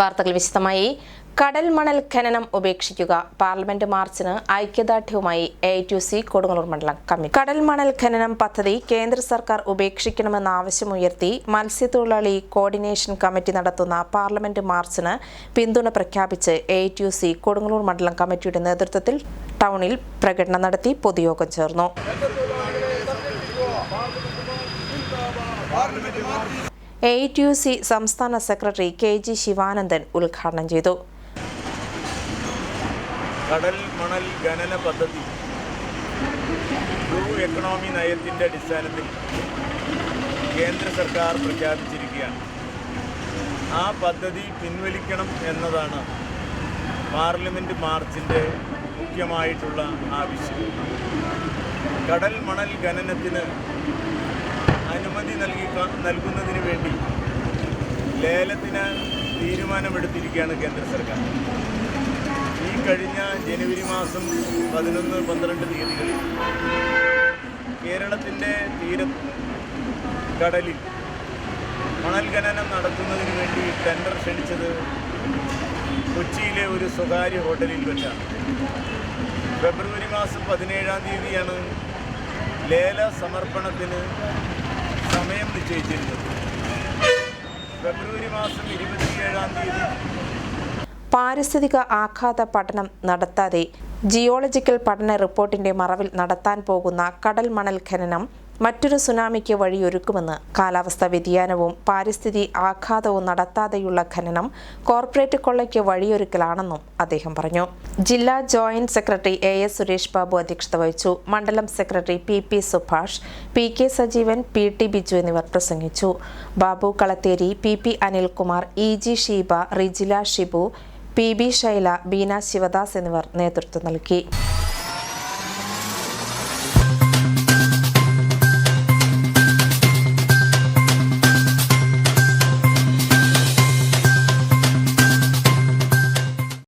വാർത്തകൾ വിശദമായി. കടൽ മണൽ ഖനനം ഉപേക്ഷിക്കുക. പാർലമെന്റ് മാർച്ചിന് ഐക്യദാർഢ്യവുമായി എ ടു സി കൊടുങ്ങല്ലൂർ മണ്ഡലം കമ്മിറ്റി കടൽ മണൽ ഖനനം പദ്ധതി കേന്ദ്ര സർക്കാർ ഉപേക്ഷിക്കണമെന്ന ആവശ്യമുയർത്തി മത്സ്യത്തൊഴിലാളി കോർഡിനേഷൻ കമ്മിറ്റി നടത്തുന്ന പാർലമെന്റ് മാർച്ചിന് പിന്തുണ പ്രഖ്യാപിച്ച് എ ടു സി കൊടുങ്ങല്ലൂർ മണ്ഡലം കമ്മിറ്റിയുടെ നേതൃത്വത്തിൽ ടൗണിൽ പ്രകടനം നടത്തി പൊതുയോഗം ചേർന്നു. എ യു സി സംസ്ഥാന സെക്രട്ടറി കെ ജി ശിവാനന്ദൻ ഉദ്ഘാടനം ചെയ്തു. കടൽ മണൽ ഖനന പദ്ധതി. ബ്ലൂ എക്കണോമി നയത്തിന്റെ അടിസ്ഥാനത്തിൽ കേന്ദ്ര സർക്കാർ പ്രഖ്യാപിച്ചിരിക്കുകയാണ്. ആ പദ്ധതി പിൻവലിക്കണം എന്നതാണ് പാർലമെന്റ് മാർച്ചിന്റെ മുഖ്യമായിട്ടുള്ള ആവശ്യം. കടൽ മണൽ ഖനനത്തിന് അനുമതി നൽകി നൽകുന്നതിന് വേണ്ടി ലേലത്തിന് തീരുമാനമെടുത്തിരിക്കുകയാണ് കേന്ദ്ര സർക്കാർ. ഈ കഴിഞ്ഞ ജനുവരി മാസം പതിനൊന്ന് പന്ത്രണ്ട് തീയതികളിൽ കേരളത്തിന്റെ തീര കടലിൽ മണൽ ഖനനം നടത്തുന്നതിന് വേണ്ടി ടെൻഡർ ക്ഷണിച്ചത് കൊച്ചിയിലെ ഒരു സ്വകാര്യ ഹോട്ടലിൽ വെച്ചാണ്. ഫെബ്രുവരി മാസം പതിനേഴാം തീയതിയാണ് ലേല സമർപ്പണത്തിന് സമയം നിശ്ചയിച്ചിരുന്നത്. ഫെബ്രുവരി മാസം ഇരുപത്തിയേഴാം തീയതി. പാരിസ്ഥിതിക ആഘാത പഠനം നടത്താതെ ജിയോളജിക്കൽ പഠന റിപ്പോർട്ടിന്റെ മറവിൽ നടത്താൻ പോകുന്ന കടൽ മണൽ ഖനനം മറ്റൊരു സുനാമിക്ക് വഴിയൊരുക്കുമെന്ന് കാലാവസ്ഥാ വ്യതിയാനവും പാരിസ്ഥിതി ആഘാതവും നടത്താതെയുള്ള ഖനനം കോർപ്പറേറ്റ് കൊള്ളയ്ക്ക് വഴിയൊരുക്കലാണെന്നും അദ്ദേഹം പറഞ്ഞു. ജില്ലാ joint secretary A S Suresh Babu അധ്യക്ഷത വഹിച്ചു. മണ്ഡലം secretary P P Subhash P K Sajeevan P T Biju എന്നിവർ പ്രസംഗിച്ചു. Babu Kalatheri P P Anilkumar E G Sheeba Rijila Shibu P B Shaila Beena Sivadas എന്നിവർ നേതൃത്വം നൽകി.